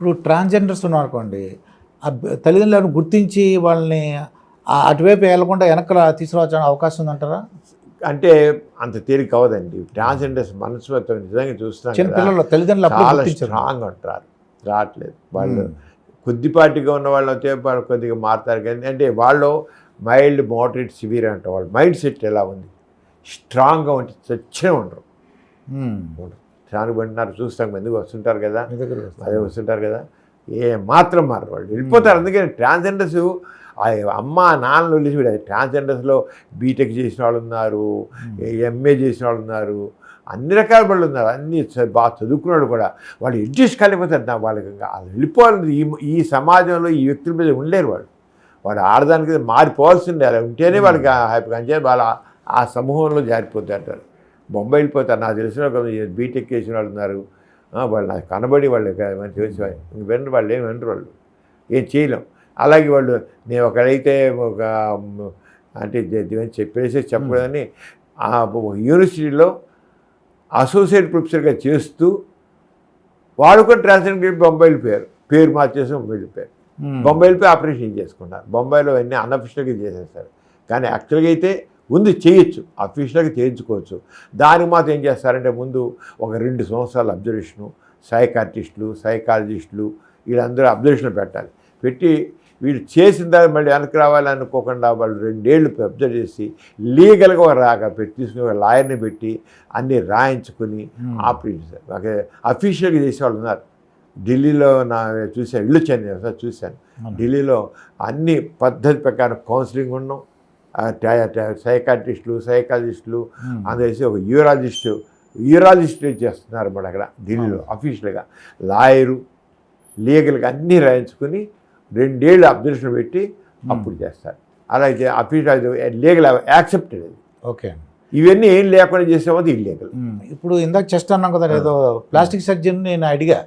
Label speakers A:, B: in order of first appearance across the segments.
A: ఇప్పుడు ట్రాన్స్జెండర్స్ ఉన్నారనుకోండి తల్లిదండ్రులను గుర్తించి వాళ్ళని అటువైపు వెళ్ళకుండా వెనక్కి తీసుకురావచ్చని అవకాశం ఉందంటారా?
B: అంటే అంత తేలిక అవ్వదండి ట్రాన్స్జెండర్స్ మనసు మొత్తం నిజంగా చూస్తున్నాం
A: పిల్లలు తల్లిదండ్రులు
B: చాలా స్ట్రాంగ్ ఉంటారు రావట్లేదు. వాళ్ళు. కొద్దిపాటిగా ఉన్న వాళ్ళు అయితే వాళ్ళు కొద్దిగా మారుతారు కానీ అంటే వాళ్ళు మైల్డ్ మోడరేట్ సివియర్ అంటారు. వాళ్ళు మైండ్ సెట్ ఎలా ఉంది? స్ట్రాంగ్గా ఉంటే చచ్చే ఉండరు.
A: ఉమ్.
B: పడినారు చూస్తాం ఎందుకు వస్తుంటారు కదా. అదే వస్తుంటారు కదా? ఏ మాత్రం మారు వాళ్ళు. వెళ్ళిపోతారు. అందుకని ట్రాన్స్జెండర్స్ ఆ అమ్మ నాన్నలు వదిలిపెట్టారు ట్రాన్స్జెండర్స్లో బీటెక్ చేసిన వాళ్ళు ఉన్నారు ఎంఏ చేసిన వాళ్ళు ఉన్నారు అన్ని రకాల వాళ్ళు ఉన్నారు. అన్ని బాగా చదువుకున్నాడు కూడా. వాళ్ళు అడ్జస్ట్ కాలేకపోతారు. నా వాళ్ళకి ఇంకా వాళ్ళు వెళ్ళిపోవాలి ఈ ఈ సమాజంలో ఈ వ్యక్తుల మీద ఉండలేరు వాళ్ళు. వాడు ఆడదానికి మారిపోవాల్సిందే. అలా ఉంటేనే వాళ్ళకి హ్యాపీగా అంటే వాళ్ళ ఆ సమూహంలో జారిపోతారు బొంబాయి వెళ్ళిపోతారు నాకు తెలిసిన ఒక బీటెక్ చేసిన వాళ్ళు ఉన్నారు. వాళ్ళు నాకు కనబడి వాళ్ళు మంచి తెలిసి ఇంక వినరు వాళ్ళు ఏం వినరు వాళ్ళు. ఏం చేయలేం. అలాగే వాళ్ళు నేను ఒకడైతే ఒక అంటే చెప్పేసి చెప్పకూడదని ఆ యూనివర్సిటీలో అసోసియేట్ ప్రొఫెసర్గా చేస్తూ వాడు కూడా ట్రాన్స్జెండర్ బొంబాయి వెళ్ళిపోయారు పేరు మార్చేసి వెళ్ళిపోయారు. బొంబాయి వెళ్ళిపోయి ఆపరేషన్ చేసుకున్నారు బొంబాయిలో అన్నీ అన్అఫిషియల్గా చేసేస్తారు కానీ యాక్చువల్గా అయితే ఉంది చేయొచ్చు అఫీషియల్గా చేయించుకోవచ్చు. దానికి మాత్రం ఏం చేస్తారంటే ముందు ఒక రెండు సంవత్సరాల అబ్జర్వేషను సైకార్టిస్టులు సైకాలజిస్టులు వీళ్ళందరూ అబ్జర్వేషన్ పెట్టాలి. పెట్టి వీళ్ళు చేసిన దాన్ని మళ్ళీ వెనక్కి రావాలి అనుకోకుండా వాళ్ళు రెండేళ్ళు అబ్జర్వ్ చేసి లీగల్గా ఒక రాక పెట్టి తీసుకుని ఒక లాయర్ని పెట్టి అన్నీ రాయించుకుని. ఆపరేషన్ చేశారు అఫీషియల్గా చేసేవాళ్ళు ఉన్నారు. ఢిల్లీలో నా చూశాను ఇల్లు చెంది చూశాను. ఢిల్లీలో అన్ని పద్ధతి ప్రకారం కౌన్సిలింగ్ ఉన్నాం. సైకాట్రిస్టులు సైకాలజిస్టులు
A: ఉమ్.
B: అందరేసి ఒక యూరాలజిస్టు యూరాలజిస్ట్ చేస్తున్నారు మన అక్కడ ఢిల్లీలో అఫీషియల్గా. లాయరు లీగల్గా అన్నీ రాయించుకుని రెండేళ్ళు అబ్జర్వేషన్ పెట్టి అప్పుడు చేస్తారు. అలాగే అఫీషియల్ లీగల్ యాక్సెప్టెడ్ అది.
A: ఓకే.
B: ఇవన్నీ ఏం లేకుండా చేసేవాది ఇల్లీగల్.
A: ఇప్పుడు ఇందాక చెస్ట్ అన్నాం కదా ఏదో ప్లాస్టిక్ సర్జన్ నేను అడిగా.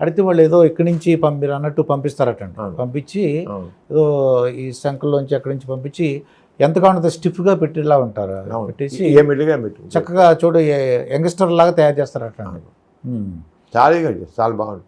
A: అడిగితే వాళ్ళు ఏదో ఇక్కడి నుంచి పంపిరు అన్నట్టు పంపిస్తారటండి
B: అవును.
A: పంపించి ఏదో ఈ సంఖ్యలోంచి అక్కడి నుంచి పంపించి ఎంత కావాలంత స్టిఫ్గా పెట్టేలా ఉంటారు? పెట్టేసి చక్కగా చూడు యంగ్స్టర్ లాగా తయారు చేస్తారట ఉమ్.
B: చాలా చాలా బాగుంటుంది.